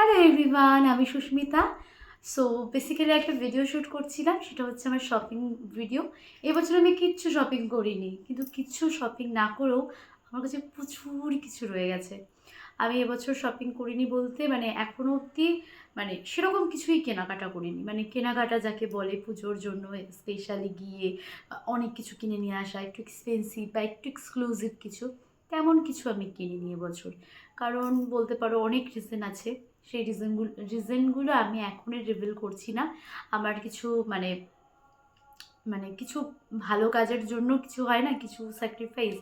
Hello everyone আমি Susmita. So basically একটা video shoot করছিলাম, সেটা হচ্ছে আমার শপিং ভিডিও এবছর আমি কিচ্ছু শপিং করিনি, কিন্তু কিচ্ছু শপিং না করেও আমার কাছে প্রচুর কিছু রয়ে গেছে। আমি এবছর শপিং করিনি বলতে মানে এখনও অবধি মানে সেরকম কিছুই কেনাকাটা করিনি। মানে কেনাকাটা যাকে বলে পুজোর জন্য স্পেশালি গিয়ে অনেক কিছু কিনে নিয়ে আসা, একটু এক্সপেন্সিভ বা একটু এক্সক্লুসিভ কিছু। তেমন কিছু আমি কিনিনি এবছর। কারণ বলতে পারো অনেক রিজন আছে। সেই রিজনগুলো রিজনগুলো আমি এখনই রিভিল করছি না। আমার কিছু মানে মানে কিছু ভালো কাজের জন্য কিছু হয় না, কিছু স্যাক্রিফাইস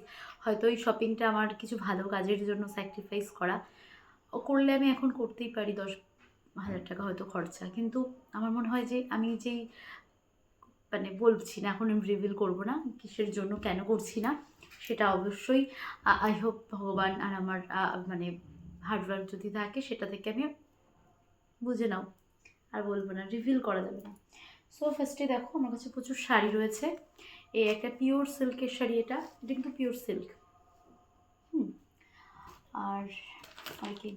হয়তো এই শপিংটা আমার কিছু ভালো কাজের জন্য স্যাক্রিফাইস করা। ও করলে আমি এখন করতেই পারি দশ হাজার টাকা হয়তো খরচা। কিন্তু আমার মনে হয় যে আমি যেই মানে বলছি না, এখন আমি রিভিল করব না, কিসের জন্য, কেন করছি না, সেটা অবশ্যই আই হোপ ভগবান আর আমার মানে হার্ডওয়ার্ক যদি থাকে, সেটা থেকে আমি বুঝে নাও, আর বলব না রিভিল করা যাবে না। সো ফার্স্টে দেখো, আমার কাছে প্রচুর শাড়ি রয়েছে। এই একটা পিওর সিল্কের শাড়ি এটা এটা কিন্তু পিওর সিল্ক হুম, আর আর কি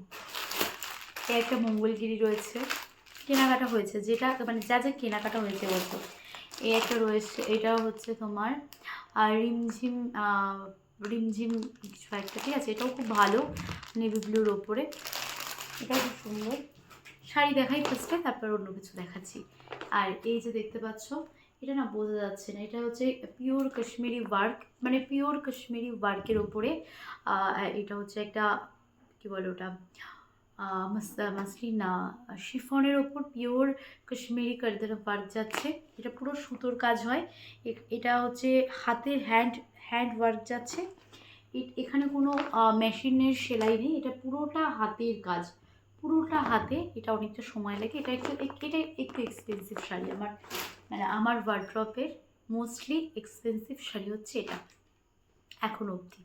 এই একটা মঙ্গলগিরি রয়েছে, কেনাকাটা হয়েছে, যেটা মানে যা যা কেনাকাটা হয়েছে বলতো। এই একটা রয়েছে এটা হচ্ছে তোমার, আর রিমঝিম রিমঝিম কিছু একটা, ঠিক আছে? এটাও খুব ভালো, নেভি ব্লুর ওপরে। এটাও খুব সুন্দর। শাড়ি দেখাই ফার্স্টে তারপর অন্য কিছু দেখাচ্ছি। আর এই যে দেখতে পাচ্ছ, এটা না বোঝা যাচ্ছে না, এটা হচ্ছে পিওর কাশ্মীরি ওয়ার্ক মানে পিওর কাশ্মীরি ওয়ার্কের ওপরে এটা হচ্ছে একটা, কি বলে ওটা? মাসলিন শিফনের ওপর পিওর কাশ্মীরি কারদানা ওয়ার্ক যাচ্ছে। এটা পুরো সুতোর কাজ হয়। এটা হচ্ছে হাতের হ্যান্ড হ্যান্ড ওয়ার্ক যাচ্ছে। এখানে কোনো মেশিনের সেলাই নেই। এটা পুরোটা হাতের কাজ। পুরোটা হাতে। এটা অনেকটা সময় লাগে। এটা একটু এক- এটা একটু এক্সপেন্সিভ শাড়ি। আমার মানে আমার ওয়ার্ড্রপের মোস্টলি এক্সপেন্সিভ শাড়ি হচ্ছে এটা। এখন অবধি।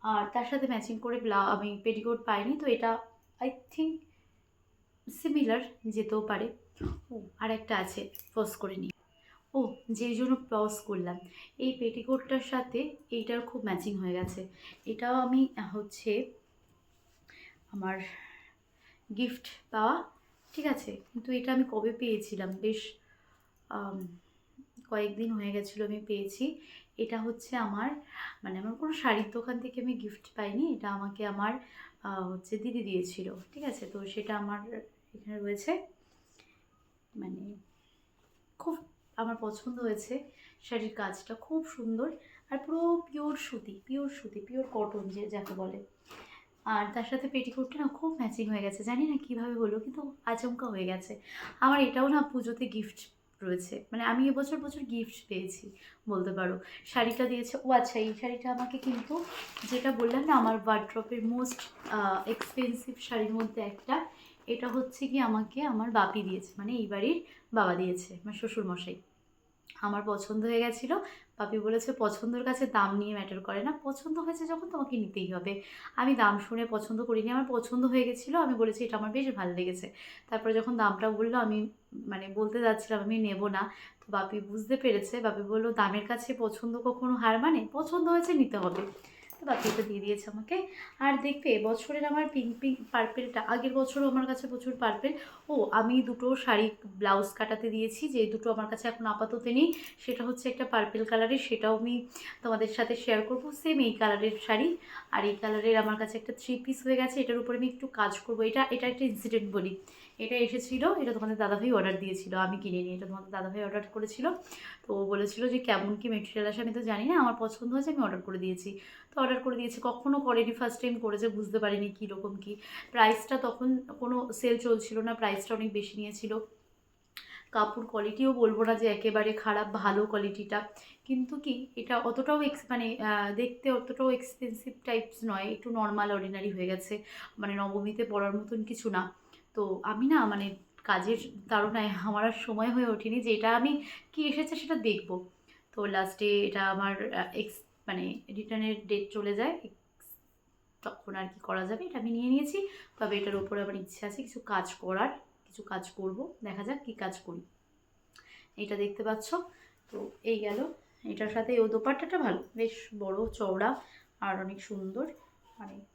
আর তার সাথে ম্যাচিং করে ব্লা, আমি পেটিকোট পাইনি, তো এটা আই থিঙ্ক সিমিলার যেতেও পারে। ও আর একটা আছে পজ করে নিই। ও, যেই জন্য পজ করলাম। এই পেটিকোটটার সাথে এইটার খুব ম্যাচিং হয়ে গেছে। এটাও আমি হচ্ছে আমার গিফট পাওয়া, ঠিক আছে? কিন্তু এটা আমি কবে পেয়েছিলাম? বেশ কয়েকদিন হয়ে গেছিল আমি পেয়েছি। এটা হচ্ছে আমার মানে আমার কোনো শাড়ির দোকান থেকে আমি গিফট পাইনি। এটা আমাকে আমার হচ্ছে দিদি দিয়েছিল, ঠিক আছে? তো সেটা আমার এখানে রয়েছে। মানে খুব আমার পছন্দ হয়েছে শাড়ির কাজটা, খুব সুন্দর। আর পুরো পিওর সুতি পিওর সুতি পিওর কটন যে যাকে বলে। আর তার সাথে পেটিকোটটা না খুব ম্যাচিং হয়ে গেছে। জানি না কীভাবে হলো, কিন্তু আচমকা হয়ে গেছে। আমার এটাও না পুজোতে গিফট রয়েছে। মানে আমি এবছর বছর গিফট পেয়েছি, বলতে পারো। শাড়িটা দিয়েছে, ও আচ্ছা এই শাড়িটা আমাকে কিন্তু যেটা বললাম না, আমার ওয়ার্ড্রপের মোস্ট এক্সপেন্সিভ শাড়ির মধ্যে একটা, এটা হচ্ছে কি আমাকে আমার বাপি দিয়েছে মানে এই বাড়ির বাবা দিয়েছে, আমার শ্বশুরমশাই। আমার পছন্দ হয়ে গেছিল বাপি বলেছে, পছন্দের কাছে দাম নিয়ে ম্যাটার করে না। পছন্দ হয়েছে যখন তোমাকে নিতেই হবে। আমি দাম শুনে পছন্দ করিনি, আমার পছন্দ হয়ে গেছিল, আমি বলেছি এটা আমার বেশ ভালো লেগেছে। তারপরে যখন দামটা বলল, আমি মানে বলতে যাচ্ছিলাম, আমি নেব না। তো বাপি বুঝতে পেরেছে বাপি বলল, দামের কাছে পছন্দ কখনো হার মানে? পছন্দ হয়েছে নিতে হবে। তো বাপি এটা দিয়ে দিয়েছে আমাকে। আর দেখবে বছরের আমার পিঙ্ক পিঙ্ক পার্পেলটা আগের বছরও আমার কাছে প্রচুর পার্পেল ও, আমি দুটো শাড়ি ব্লাউজ কাটাতে দিয়েছি, যে দুটো আমার কাছে এখন আপাতত নেই। সেটা হচ্ছে একটা পার্পেল কালারের সেটাও আমি তোমাদের সাথে শেয়ার করব। সেম এই কালারের শাড়ি। আর এই কালারের আমার কাছে একটা থ্রি পিস হয়ে গেছে, এটার উপরে আমি একটু কাজ করব। এটা এটা একটা ইনসিডেন্ট বলি। এটা এসেছিল, এটা তোমাদের দাদাভাই অর্ডার দিয়েছিল, আমি কিনে কিনিনি, এটা তোমাদের দাদাভাই অর্ডার করেছিল। তো ও বলেছিল যে কেমন কি মেটেরিয়াল আসে আমি তো জানি না, আমার পছন্দ হয়েছে আমি অর্ডার করে দিয়েছি। তো অর্ডার করে দিয়েছি কখনও করেনি ফার্স্ট টাইম করেছে, বুঝতে পারিনি কীরকম কী। প্রাইসটা তখন কোনো সেল চলছিল না প্রাইসটা অনেক বেশি নিয়েছিল। কাপড় কোয়ালিটিও বলব না যে একেবারে খারাপ, ভালো কোয়ালিটিটা কিন্তু কি, এটা অতটাও এক্স মানে দেখতে অতটাও এক্সপেন্সিভ টাইপস নয়, একটু নর্মাল অর্ডিনারি হয়ে গেছে। মানে নবমীতে পরার মতন কিছু না। তো আমি না মানে কাজের তাড়নায় আমার আর সময় হয়ে ওঠেনি যে এটা আমি কি এসেছে সেটা দেখব। তো লাস্টে এটা আমার এক্স মানে রিটার্নের ডেট চলে যায়। তখন আর কি করা যাবে, এটা আমি নিয়ে নিয়েছি। তবে এটার ওপরে আমার ইচ্ছে আছে কিছু কাজ করার। কিছু কাজ করব। দেখা যাক কি কাজ করি। এটা দেখতে পাচ্ছ? তো এই গেল। এটার সাথে ও দোপাট্টাটা ভালো। বেশ বড় চওড়া আর অনেক সুন্দর। মানে